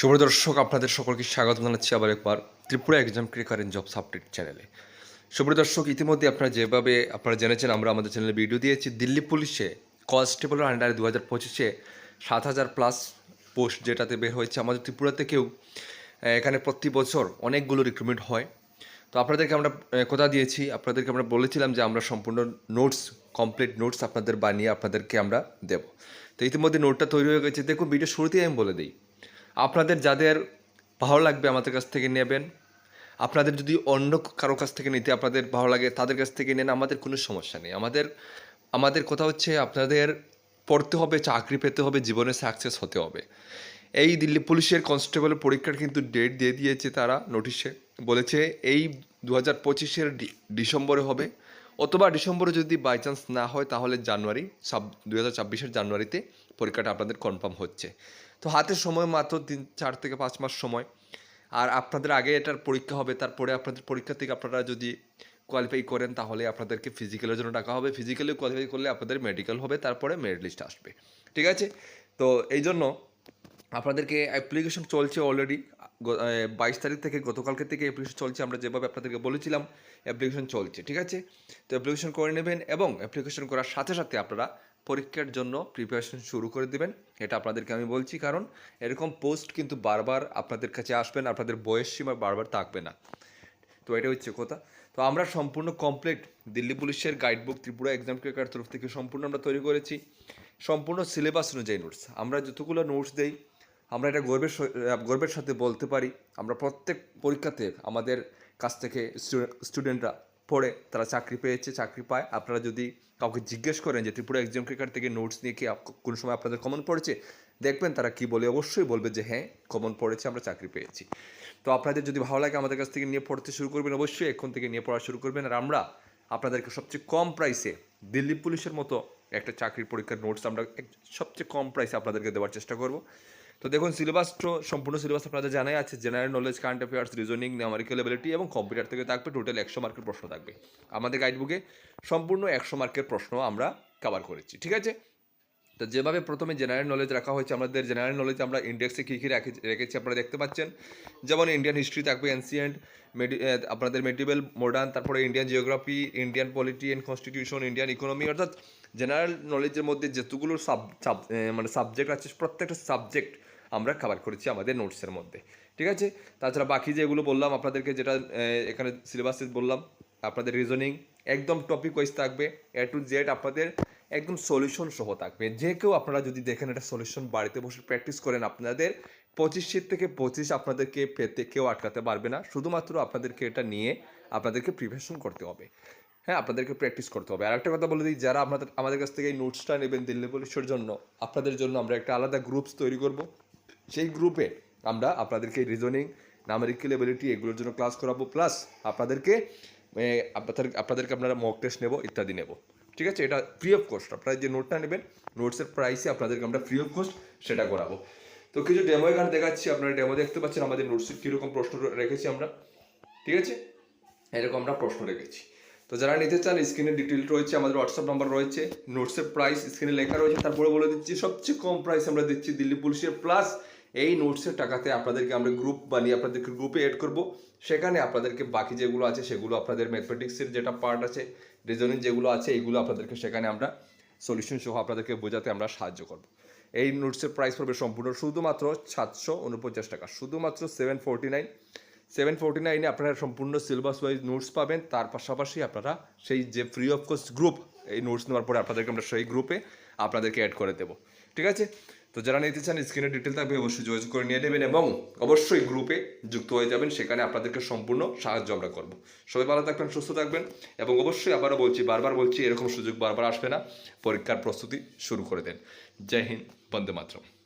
শুভ দর্শক আপনাদের সকলকে স্বাগত জানাচ্ছি আবার একবার ত্রিপুরা এক্সাম ক্রিকার এন্ড জবস আপডেট চ্যানেলে শুভ দর্শক ইতিমধ্যে আপনারা যেভাবে আপনারা জেনেছেন, আমরা আমাদের চ্যানেলে ভিডিও দিয়েছি। দিল্লি পুলিশে কনস্টেবলের আন্ডারে দু হাজার পঁচিশে সাত হাজার প্লাস পোস্ট যেটাতে বের হয়েছে। আমাদের ত্রিপুরা থেকেও এখানে প্রতি বছর অনেকগুলো রিক্রুটমেন্ট হয়। তো আপনাদেরকে আমরা কথা দিয়েছি। আপনাদেরকে আমরা বলেছিলাম যে আমরা সম্পূর্ণ নোটস কমপ্লিট নোটস আপনাদের বানিয়ে আপনাদেরকে আমরা দেব। তো ইতিমধ্যে নোটটা তৈরি হয়ে গেছে। দেখুন ভিডিও শুরুতেই আমি বলে দিই। আপনাদের যাদের ভালো লাগবে আমাদের কাছ থেকে নেবেন, আপনাদের যদি অন্য কারও কাছ থেকে নিতে আপনাদের ভালো লাগে, তাদের কাছ থেকে নেন, আমাদের কোনো সমস্যা নেই। আমাদের আমাদের কথা হচ্ছে আপনাদের পড়তে হবে, চাকরি পেতে হবে, জীবনে সাকসেস হতে হবে। এই দিল্লি পুলিশের কনস্টেবলের পরীক্ষার কিন্তু ডেট দিয়ে দিয়েছে তারা নোটিশে বলেছে এই দু হাজার পঁচিশের ডিসেম্বরে হবে। অথবা ডিসেম্বরে যদি বাই চান্স না হয়, তাহলে জানুয়ারি, সাব দু হাজার ছাব্বিশের জানুয়ারিতে পরীক্ষাটা আপনাদের কনফার্ম হচ্ছে। তো হাতে সময় মাত্র তিন, চার থেকে পাঁচ মাস সময়। আর আপনাদের আগে এটার পরীক্ষা হবে, তারপরে আপনাদের পরীক্ষা থেকে আপনারা যদি কোয়ালিফাই করেন, তাহলে আপনাদেরকে ফিজিক্যালের জন্য টাকা হবে। ফিজিক্যালি কোয়ালিফাই করলে আপনাদের মেডিকেল হবে, তারপরে মেরিট লিস্ট আসবে। ঠিক আছে? তো এই জন্য আপনাদেরকে অ্যাপ্লিকেশন চলছে অলরেডি বাইশ তারিখ থেকে গতকালকে থেকে অ্যাপ্লিকেশন চলছে, আমরা যেভাবে আপনাদেরকে বলেছিলাম অ্যাপ্লিকেশন চলছে, ঠিক আছে? তো অ্যাপ্লিকেশন করে নেবেন এবং অ্যাপ্লিকেশন করার সাথে সাথে আপনারা পরীক্ষার জন্য প্রিপারেশন শুরু করে দেবেন। এটা আপনাদেরকে আমি বলছি কারণ এরকম পোস্ট কিন্তু বারবার আপনাদের কাছে আসবেন আপনাদের বয়স সীমা বারবার থাকবে না। তো এটা হচ্ছে কথা। তো আমরা সম্পূর্ণ কমপ্লিট দিল্লি পুলিশের গাইডবুক ত্রিপুরা এক্সাম ক্রেকার তরফ থেকে সম্পূর্ণ আমরা তৈরি করেছি। সম্পূর্ণ সিলেবাস অনুযায়ী নোটস আমরা যতগুলো নোটস দেই আমরা এটা গর্বের গর্বের সাথে বলতে পারি। আমরা প্রত্যেক পরীক্ষাতে আমাদের কাছ থেকে স্টুডেন্টরা পড়ে, তারা চাকরি পেয়েছে, চাকরি পায়। আপনারা যদি কাউকে জিজ্ঞেস করেন যে, ত্রিপুরা এক্সাম ক্রেকার থেকে নোটস নিয়ে কি কোন সময় আপনাদের কমন পড়েছে? দেখবেন তারা কি বলে? অবশ্যই বলবে যে হ্যাঁ কমন পড়েছে, আমরা চাকরি পেয়েছি। তো আপনাদের যদি ভালো লাগে আমাদের কাছ থেকে নিয়ে পড়তে শুরু করবেন, অবশ্যই এখন থেকে নিয়ে পড়া শুরু করবেন। আর আমরা আপনাদেরকে সবচেয়ে কম প্রাইসে দিল্লি পুলিশের মতো একটা চাকরির পরীক্ষার নোটস আমরা সবচেয়ে কম প্রাইসে আপনাদেরকে দেওয়ার চেষ্টা করব। তো দেখুন সিলেবাস সম্পূর্ণ সিলেবাস আপনাদের জানাই আছে। General knowledge current affairs reasoning numerical ability এবং কম্পিউটার থেকে থাকবে টোটাল একশো মার্কের প্রশ্ন থাকবে। আমাদের গাইডবুকে সম্পূর্ণ একশো মার্কের প্রশ্ন আমরা কভার করেছি, ঠিক আছে? তো যেভাবে প্রথমে জেনারেল নলেজ রাখা হয়েছে, আমাদের জেনারেল নলেজ আমরা ইন্ডেক্সে কী কী রেখে- রেখেছি আপনারা দেখতে পাচ্ছেন। যেমন ইন্ডিয়ান হিস্ট্রি থাকবে এনসিয়েন্ট মেডি আপনাদের মেডিভেল মডার্ন তারপরে Indian geography Indian polity and constitution Indian economy অর্থাৎ জেনারেল নলেজের মধ্যে যেতগুলো সাব সাব মানে সাবজেক্ট আছে, প্রত্যেকটা সাবজেক্ট আমরা কভার করেছি আমাদের নোটসের মধ্যে, ঠিক আছে? তাছাড়া বাকি যেগুলো বললাম আপনাদেরকে যেটা এখানে সিলেবাসে বললাম, আপনাদের রিজনিং একদম টপিক ওয়াইজ থাকবে এ টু জেড আপনাদের একদম সলিউশন সহ থাকবে। যে কেউ আপনারা যদি দেখেন একটা সলিউশন বাড়িতে বসে প্র্যাকটিস করেন, আপনাদের পঁচিশ শীত থেকে পঁচিশ আপনাদেরকে পেতে কেউ আটকাতে পারবে না। শুধুমাত্র আপনাদেরকে এটা নিয়ে আপনাদেরকে প্রিপারেশন করতে হবে। হ্যাঁ আপনাদেরকে প্র্যাকটিস করতে হবে। আর একটা কথা বলে দিই, যারা আপনাদের, আমাদের কাছ থেকে এই নোটসটা নেবেন দিল্লি পুলিশের জন্য, আপনাদের জন্য আমরা একটা আলাদা গ্রুপস তৈরি করব। সেই গ্রুপে আমরা আপনাদেরকে রিজনিং নামেরিক্যাল এবিলিটি এগুলোর জন্য ক্লাস করাবো প্লাস আপনাদেরকে আপনাদের, আপনাদেরকে আপনারা মক টেস্ট নেব, ইত্যাদি নেব। ঠিক আছে? এটা ফ্রি অফ কস্ট আপনারা যে নোটটা নেবেন নোটসের প্রাইসে আপনাদেরকে আমরা ফ্রি অফ কস্ট সেটা করাবো। তো কিছু ডেমো এখানে দেখাচ্ছি, আপনারা ডেমো দেখতে পাচ্ছেন, আমাদের নোটসে কীরকম প্রশ্ন রেখেছি আমরা। ঠিক আছে? এরকম আমরা প্রশ্ন রেখেছি। তো যারা নিতে চান স্ক্রিনে ডিটেল রয়েছে, আমাদের হোয়াটসঅ্যাপ নাম্বার রয়েছে নোটসের প্রাইস স্ক্রিনে লেখা রয়েছে, তারপরে বলে দিচ্ছি, সবচেয়ে কম প্রাইস আমরা দিচ্ছি দিল্লি পুলিশের প্লাস এই নোটসের টাকাতে আপনাদেরকে আমরা গ্রুপ বানিয়ে আপনাদেরকে গ্রুপে এড করব। সেখানে আপনাদেরকে বাকি যেগুলো আছে, সেগুলো আপনাদের ম্যাথমেটিক্সের যেটা পার্ট আছে রিজনিং যেগুলো আছে, এইগুলো আপনাদেরকে সেখানে আমরা সলিউশন সহ আপনাদেরকে বোঝাতে আমরা সাহায্য করব। এই নোটসের প্রাইস পড়বে সম্পূর্ণ শুধুমাত্র সাতশো উনপঞ্চাশ টাকা, শুধুমাত্র seven forty nine seven forty নাইনে আপনারা সম্পূর্ণ সিলেবাস ওয়াইজ নোটস পাবেন, তার পাশাপাশি আপনারা সেই যে ফ্রি অফ কোর্স গ্রুপ এই নোটস নেওয়ার পরে আপনাদেরকে আমরা সেই গ্রুপে আপনাদেরকে অ্যাড করে দেবো। ঠিক আছে? তো যারা নিতে চান স্ক্রিনে ডিটেল থাকবে, অবশ্যই যোগাযোগ করে নিয়ে নেবেন এবং অবশ্যই গ্রুপে যুক্ত হয়ে যাবেন। সেখানে আপনাদেরকে সম্পূর্ণ সাহায্য আমরা করব। সবাই ভালো থাকবেন, সুস্থ থাকবেন এবং অবশ্যই আবারও বলছি, বারবার বলছি, এরকম সুযোগ বারবার আসবে না। পরীক্ষার প্রস্তুতি শুরু করে দেন। জয় হিন্দ, বন্দে মাতরম।